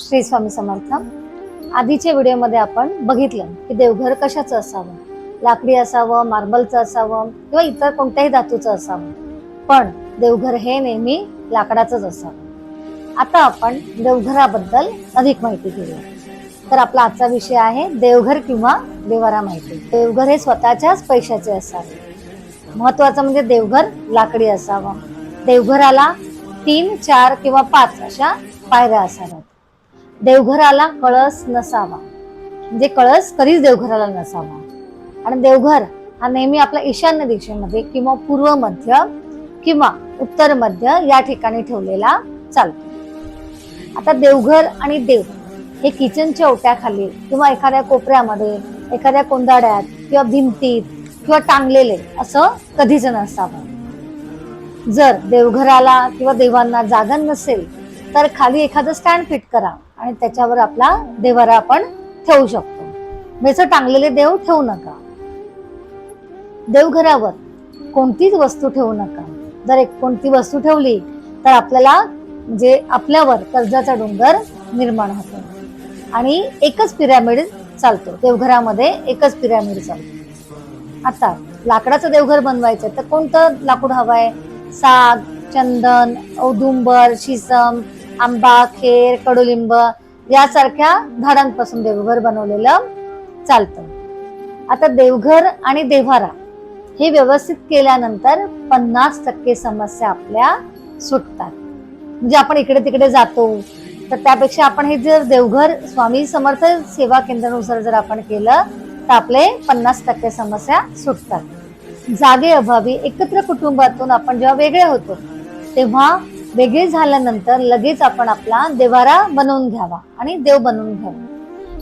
श्री स्वामी समर्थ. आधीच्या व्हिडिओमध्ये आपण बघितलं की देवघर कशाचं असावं? लाकडी असावं मार्बलचं असावं किंवा इतर कोणत्याही धातूचं असावं. पण देवघर हे नेहमी लाकडाचंच असावं. आता आपण देवघराबद्दल अधिक माहिती घेऊया. तर आपला आजचा विषय आहे देवघर किंवा देवारा माहिती. देवघर हे स्वतःच्याच पैशाचे असावे. महत्वाचं म्हणजे देवघर लाकडी असावं. देवघराला तीन चार किंवा पाच अशा पायऱ्या असाव्यात. देवघराला कळस नसावा. म्हणजे कळस कधीच देवघराला नसावा. आणि देवघर हा नेहमी आपल्या ईशान्य दिशेमध्ये किंवा पूर्व मध्य किंवा उत्तर मध्य या ठिकाणी ठेवलेला चालतो. आता देवघर आणि देव हे किचनच्या ओट्याखाली किंवा एखाद्या कोपऱ्यामध्ये एखाद्या कोंदाड्यात किंवा भिंतीत किंवा टांगलेले असं कधीच नसावं. जर देवघराला किंवा देवांना जागा नसेल तर खाली एखादं स्टँड फिट करा आणि त्याच्यावर आपला देवारा आपण ठेवू शकतो. मेसं टांगलेले देव ठेवू नका. देवघरावर कोणतीच वस्तू ठेवू नका. जर एक कोणती वस्तू ठेवली तर आपल्याला म्हणजे आपल्यावर कर्जाचा डोंगर निर्माण होतो. आणि एकच पिरॅमिड चालतो. देवघरामध्ये एकच पिरॅमिड चालतो. आता लाकडाचं देवघर बनवायचं तर कोणतं लाकूड हवंय? साग चंदन औदुंबर शिसम आंबा खेर कडुलिंब यासारख्या झाडांपासून देवघर बनवलेलं चालतं. आता देवघर आणि देव्हारा हे व्यवस्थित केल्यानंतर पन्नास टक्के समस्या आपल्या सुटतात. म्हणजे आपण इकडे तिकडे जातो तर त्यापेक्षा आपण हे जर देवघर स्वामी समर्थ सेवा केंद्रानुसार जर आपण केलं तर आपले पन्नास टक्के समस्या सुटतात. जागे अभावी एकत्र कुटुंबातून आपण जेव्हा वेगळे होतो तेव्हा वेगळी झाल्यानंतर लगेच आपण आपला देवारा बनवून घ्यावा आणि देव बनवून घ्यावा.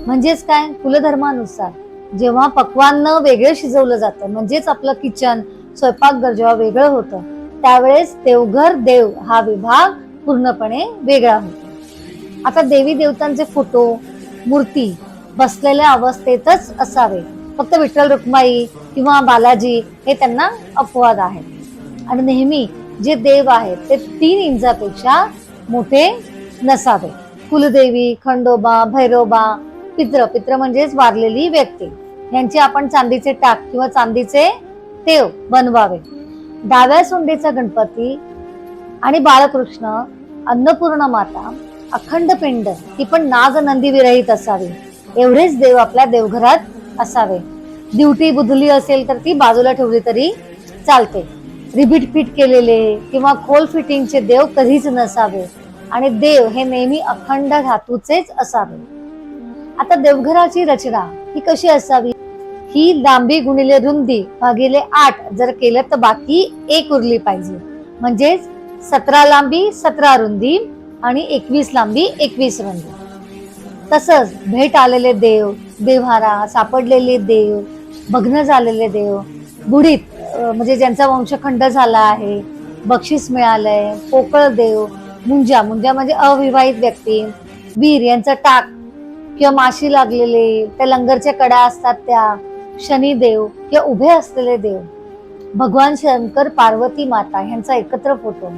म्हणजेच काय? कुलधर्मानुसार जेव्हा पक्वान वेगळं शिजवलं जातं म्हणजेच आपलं किचन स्वयंपाकघर जेव्हा वेगळं होतं त्यावेळेस देवघर देव हा विभाग पूर्णपणे वेगळा होतो. आता देवी देवतांचे फोटो मूर्ती बसलेल्या अवस्थेतच असावे. फक्त विठ्ठल रुक्माई किंवा बालाजी हे त्यांना अपवाद आहेत. आणि नेहमी जे देव आहेत ते तीन इंचापेक्षा मोठे नसावे. कुलदेवी खंडोबा भैरोबा पित्र. पित्र म्हणजेच वारलेली व्यक्ती. यांचे आपण चांदीचे टाक किंवा चांदीचे देव बनवावे. डाव्या सोंडेचा गणपती आणि बाळकृष्ण अन्नपूर्ण माता अखंड पिंड ती पण नाग नंदी विरहित असावी. एवढेच देव आपल्या देवघरात असावे. दिवटी बुधली असेल तर ती बाजूला ठेवली तरी चालते. रिबीट फिट केलेले किंवा खोल फिटिंगचे देव कधीच नसावे. आणि देव हे नेहमी अखंड धातूचेच असावे. आता देवघराची रचना ही कशी असावी? ही लांबी गुणिले रुंदी भागिले आठ जर केलं तर बाकी एक उरली पाहिजे. म्हणजेच सतरा लांबी सतरा रुंदी आणि एकवीस लांबी एकवीस रुंदी. तसंच भेट आलेले देव देव्हारा सापडलेले देव भग्न झालेले देव बुडीत म्हणजे ज्यांचा वंशखंड झाला आहे बक्षीस मिळालंय पोकळ देव मुंजा मुंजा म्हणजे अविवाहित व्यक्ती वीर यांचं टाक किंवा माशी लागलेले त्या लंगरच्या कडा असतात त्या शनिदेव किंवा उभे असलेले देव. भगवान शंकर पार्वती माता यांचा एकत्र फोटो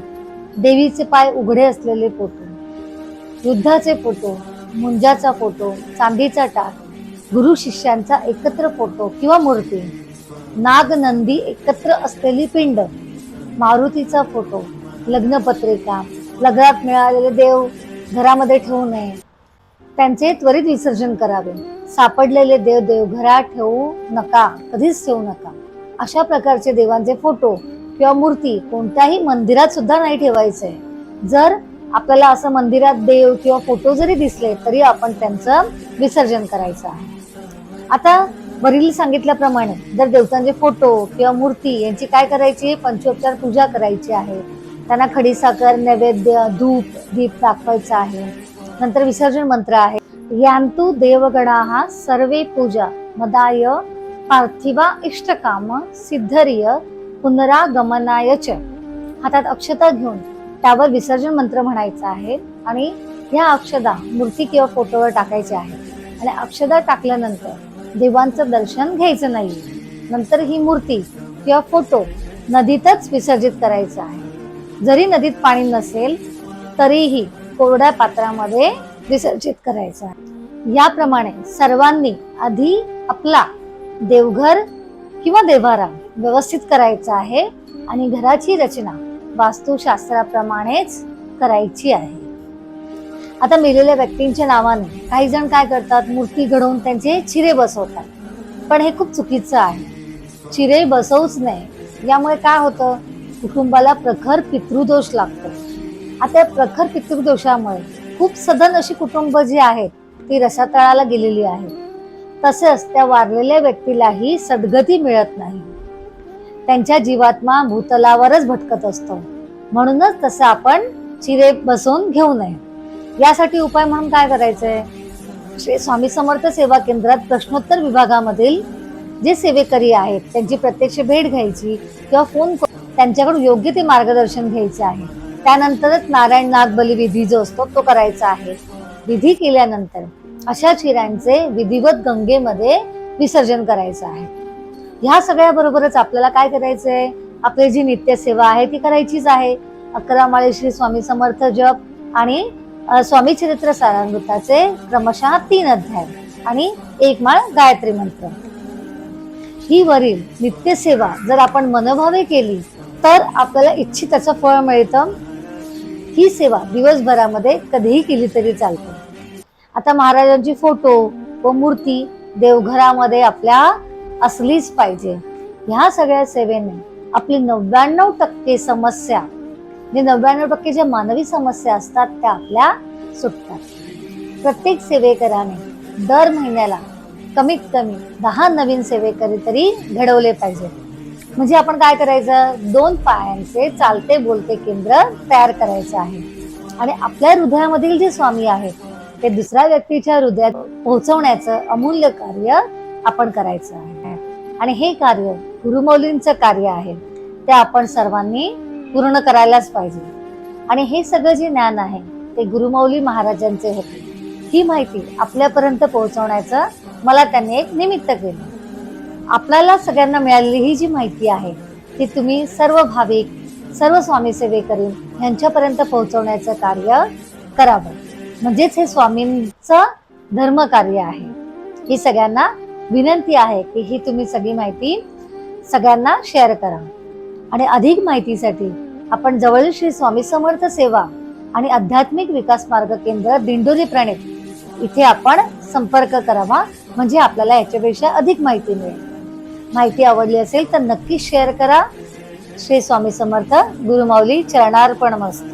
देवीचे पाय उघडे असलेले फोटो युद्धाचे फोटो मुंजाचा फोटो चांदीचा टाक गुरु शिष्यांचा एकत्र फोटो किंवा मूर्ती. नाग नंदी एकत्र असलेली पिंड. मारुतीचा फोटो लग्नपत्रिका लग्नात मिळालेले देव घरामध्ये ठेवू नये. त्यांचे त्वरित विसर्जन करावे. सापडलेले देव देवघरात ठेवू नका कधीच ठेवू नका. अशा प्रकारचे देवांचे फोटो किंवा मूर्ती कोणत्याही मंदिरात सुद्धा नाही ठेवायचे. जर आपल्याला असं मंदिरात देव किंवा फोटो जरी दिसले तरी आपण त्यांचं विसर्जन करायचं आहे. आता वरील सांगितल्याप्रमाणे जर देवतांचे फोटो किंवा मूर्ती यांची काय करायची पंचोपचार पूजा करायची आहे. त्यांना खडीसाखर नैवेद्य धूप दीप दाखवायचा आहे. नंतर विसर्जन मंत्र आहे. यांतु देवगणा हा सर्वे पूजा मदाय पार्थिवा इष्टकाम सिद्धरिय पुनरागमनाय च. हातात अक्षता घेऊन त्यावर विसर्जन मंत्र म्हणायचा आहे आणि या अक्षदा मूर्ती किंवा फोटोवर टाकायच्या आहेत. आणि अक्षदा टाकल्यानंतर देवांचं दर्शन घ्यायचं नाही. नंतर ही मूर्ती किंवा फोटो नदीतच विसर्जित करायचा आहे. जरी नदीत पाणी नसेल तरीही कोरड्या पात्रामध्ये विसर्जित करायचा आहे. याप्रमाणे सर्वांनी आधी आपला देवघर किंवा देवारा व्यवस्थित करायचा आहे आणि घराची रचना वास्तुशास्त्राप्रमाणेच करायची आहे. आता मेलेल्या व्यक्तींच्या नावाने काही जण काय करतात मूर्ती घडवून त्यांचे चिरे बसवतात. पण हे खूप चुकीचं आहे. चिरे बसवूच नये. यामुळे काय होतं? कुटुंबाला प्रखर पितृदोष लागतो. आता या प्रखर पितृदोषामुळे खूप सधन अशी कुटुंब जी आहेत ती रसातळाला गेलेली आहे. तसेच त्या वारलेल्या व्यक्तीलाही सद्गती मिळत नाही. त्यांच्या जीवात्मा भूतलावरच भटकत असतो. म्हणूनच तसं आपण चिरे बसवून घेऊ नये. यासाठी उपाय म्हणून काय करायचंय? श्री स्वामी समर्थ सेवा केंद्रात प्रश्नोत्तर विभागामधील जे सेवेकरी आहेत त्यांची प्रत्यक्ष भेट घ्यायची किंवा फोन त्यांच्याकडून योग्य ते मार्गदर्शन घ्यायचं आहे. त्यानंतरच नारायण नाग बली विधी जो असतो तो करायचा आहे. विधी केल्यानंतर अशा चिरांचे विधिवत गंगेमध्ये विसर्जन करायचं आहे. ह्या सगळ्या बरोबरच आपल्याला काय करायचंय? आपली जी नित्यसेवा आहे ती करायचीच आहे. अकरा माळे श्री स्वामी समर्थ जप आणि स्वामी चरित्र सारामृताचे क्रमशः तीन अध्याय आणि एक माळ गायत्री मंत्र. ही वरील नित्यसेवा जर आपण मनोभावे केली तर आपल्याला इच्छित त्याचं फळ मिळतं. ही सेवा दिवसभरामध्ये कधीही केली तरी चालते. आता महाराजांची फोटो व मूर्ती देवघरामध्ये आपल्या असलीच पाहिजे. ह्या सगळ्या सेवेने आपली नव्याण्णव टक्के समस्या जे नव्याण्णव टक्के ज्या मानवी समस्या असतात त्या आपल्या सुटतात. प्रत्येक सेवेकराने दर महिन्याला कमीत कमी दहा नवीन सेवेकरी तरी घडवले पाहिजे. म्हणजे आपण काय करायचं? दोन पायांचे चालते बोलते केंद्र तयार करायचं आहे. आणि आपल्या हृदयामधील जे स्वामी आहेत ते दुसऱ्या व्यक्तीच्या हृदयात पोहोचवण्याचं अमूल्य कार्य आपण करायचं आहे. आणि हे कार्य गुरुमौलींचं कार्य आहे. ते आपण सर्वांनी पूर्ण करायलाच पाहिजे. आणि हे सगळं जे ज्ञान आहे ते गुरुमौली महाराजांचे होते. ही माहिती आपल्यापर्यंत पोहोचवण्याचं मला त्यांनी एक निमित्त केलं. आपल्याला सगळ्यांना मिळालेली ही जी माहिती आहे ती तुम्ही सर्व भाविक सर्व स्वामी सेवेकरी यांच्यापर्यंत पोहोचवण्याचं कार्य करावं. म्हणजेच हे स्वामींचं धर्मकार्य आहे. ही सगळ्यांना विनंती आहे की ही तुम्ही सगळी माहिती सगळ्यांना शेअर करा. आणि अधिक माहितीसाठी आपण जवळील श्री स्वामी समर्थ सेवा आणि आध्यात्मिक विकास मार्ग केंद्र दिंडोरी प्रणित इथे आपण संपर्क करावा म्हणजे आपल्याला याच्यापेक्षा अधिक माहिती मिळेल. माहिती आवडली असेल तर नक्की शेअर करा. श्री स्वामी समर्थ गुरुमाऊली चरणार्पण मस्त.